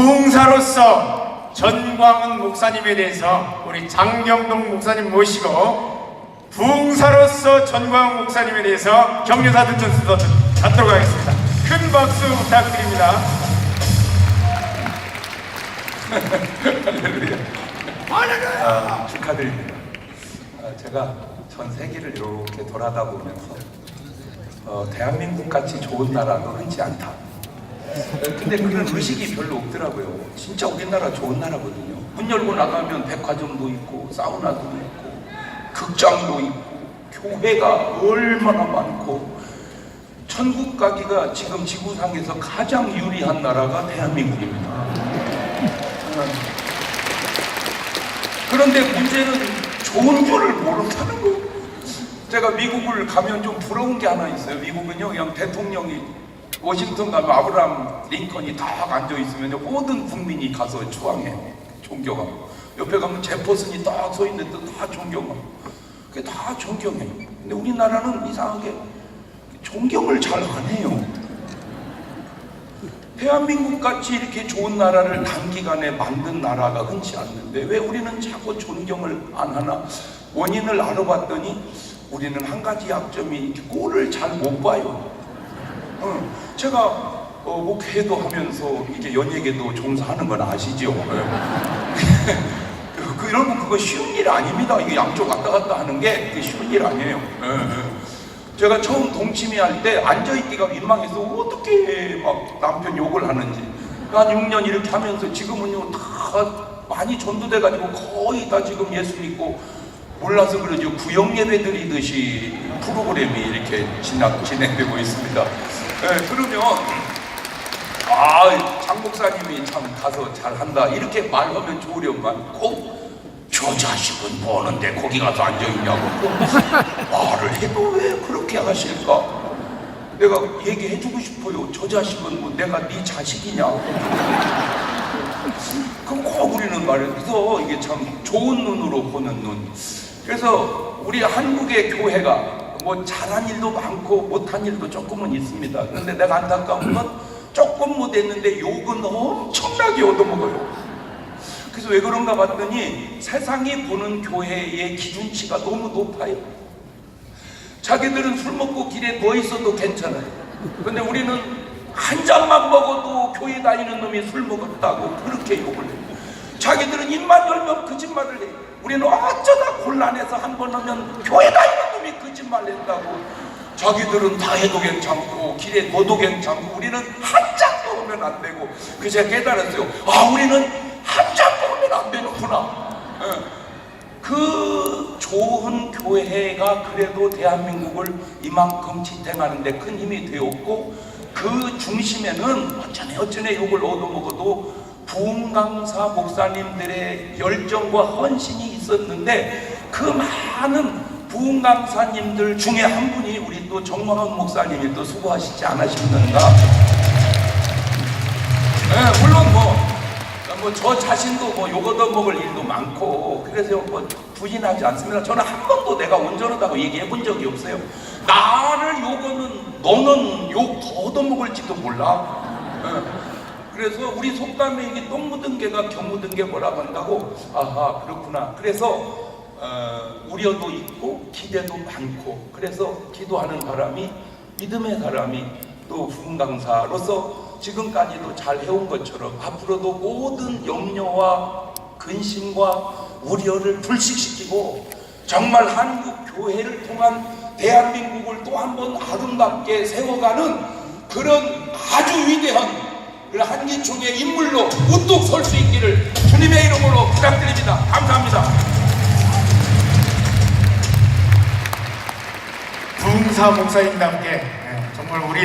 부흥사로서 전광훈 목사님에 대해서 우리 장경동 목사님 모시고 부흥사로서 전광훈 목사님에 대해서 격려사 듣는 수도 갖도록 하겠습니다. 큰 박수 부탁드립니다. 아, 축하드립니다. 아, 제가 전 세계를 이렇게 돌아다 보면서 어, 대한민국 같이 좋은 나라도 흔치 않다. 근데 그런 의식이 별로 없더라고요. 진짜 우리나라 좋은 나라거든요. 문 열고 나가면 백화점도 있고 사우나도 있고 극장도 있고 교회가 얼마나 많고 천국 가기가 지금 지구상에서 가장 유리한 나라가 대한민국입니다. 그런데 문제는 좋은 줄을 모른다는 거. 제가 미국을 가면 좀 부러운 게 하나 있어요. 미국은요, 그냥 대통령이 워싱턴 가면 아브라함 링컨이 딱 앉아 있으면 모든 국민이 가서 추앙해, 존경하고. 옆에 가면 제퍼슨이 딱 서 있는데 다 존경하고. 그게 다 존경해. 근데 우리나라는 이상하게 존경을 잘 안 해요. 대한민국 같이 이렇게 좋은 나라를 단기간에 만든 나라가 흔치 않는데 왜 우리는 자꾸 존경을 안 하나? 원인을 알아봤더니 우리는 한 가지 약점이 꼴을 잘 못 봐요. 어, 제가 어, 목회도 하면서 이게 연예계도 종사하는 건 아시죠? 그, 그, 여러분 그거 쉬운 일 아닙니다. 이게 양쪽 왔다 갔다 하는 게 쉬운 일 아니에요. 예, 예. 제가 처음 동치미 할 때 앉아있기가 민망해서 어떻게 막 남편 욕을 하는지 한 6년 이렇게 하면서 지금은요 다 많이 전도돼가지고 거의 다 지금 예수 믿고 몰라서 그러죠 구역 예배 드리듯이 프로그램이 이렇게 진행, 진행되고 있습니다. 예, 그러면 아, 장 목사님이 참 가서 잘한다 이렇게 말하면 좋으련만 꼭 저 자식은 뭐하는데 거기 가서 앉아있냐고 꼭 말을 해도 왜 그렇게 하실까? 내가 얘기해주고 싶어요. 저 자식은 뭐 내가 네 자식이냐? 그럼 말해요. 그래서 이게 참 좋은 눈으로 보는 눈. 그래서 우리 한국의 교회가 뭐 잘한 일도 많고 못한 일도 조금은 있습니다. 그런데 내가 안타까운 건 조금 못했는데 욕은 엄청나게 얻어먹어요. 그래서 왜 그런가 봤더니 세상이 보는 교회의 기준치가 너무 높아요. 자기들은 술 먹고 길에 누워 있어도 괜찮아요. 근데 우리는 한 잔만 먹어도 교회 다니는 놈이 술 먹었다고 그렇게 욕을 해요. 자기들은 입만 열면 거짓말을 해요. 우리는 어쩌다 곤란해서 한 번 하면 교회 다니는 거짓말 했다고. 자기들은 다 해도 괜찮고 길에 넣어도 괜찮고 우리는 한 잔도 오면 안 되고 그 제가 깨달았어요. 아 우리는 한 잔도 오면 안 되는구나. 예. 그 좋은 교회가 그래도 대한민국을 이만큼 지탱하는데 큰 힘이 되었고 그 중심에는 어쩌네 어쩌네 욕을 얻어먹어도 부흥강사 목사님들의 열정과 헌신이 있었는데 그 많은 부흥 강사님들 중에 한 분이 우리 또 정광훈 목사님이 또 수고하시지 않으셨는가 네, 물론 뭐 뭐저 자신도 뭐 욕 얻어 먹을 일도 많고 그래서 뭐 부인하지 않습니다. 저는 한 번도 내가 온전하다고 얘기해 본 적이 없어요. 나를 욕하는 너는 욕 더 얻어먹을지도 몰라. 예. 그래서 우리 속담에 이게 똥 묻은 개가 겨 묻은 개 뭐라고 한다고 아하 그렇구나. 그래서 어, 우려도 있고 기대도 많고 그래서 기도하는 사람이 믿음의 사람이 또 후궁강사로서 지금까지도 잘 해온 것처럼 앞으로도 모든 염려와 근심과 우려를 불식시키고 정말 한국 교회를 통한 대한민국을 또 한 번 아름답게 세워가는 그런 아주 위대한 그런 한기총의 인물로 우뚝 설 수 있기를 주님의 이름으로 부탁드립니다. 감사합니다. 부흥사 목사님답게 예, 정말 우리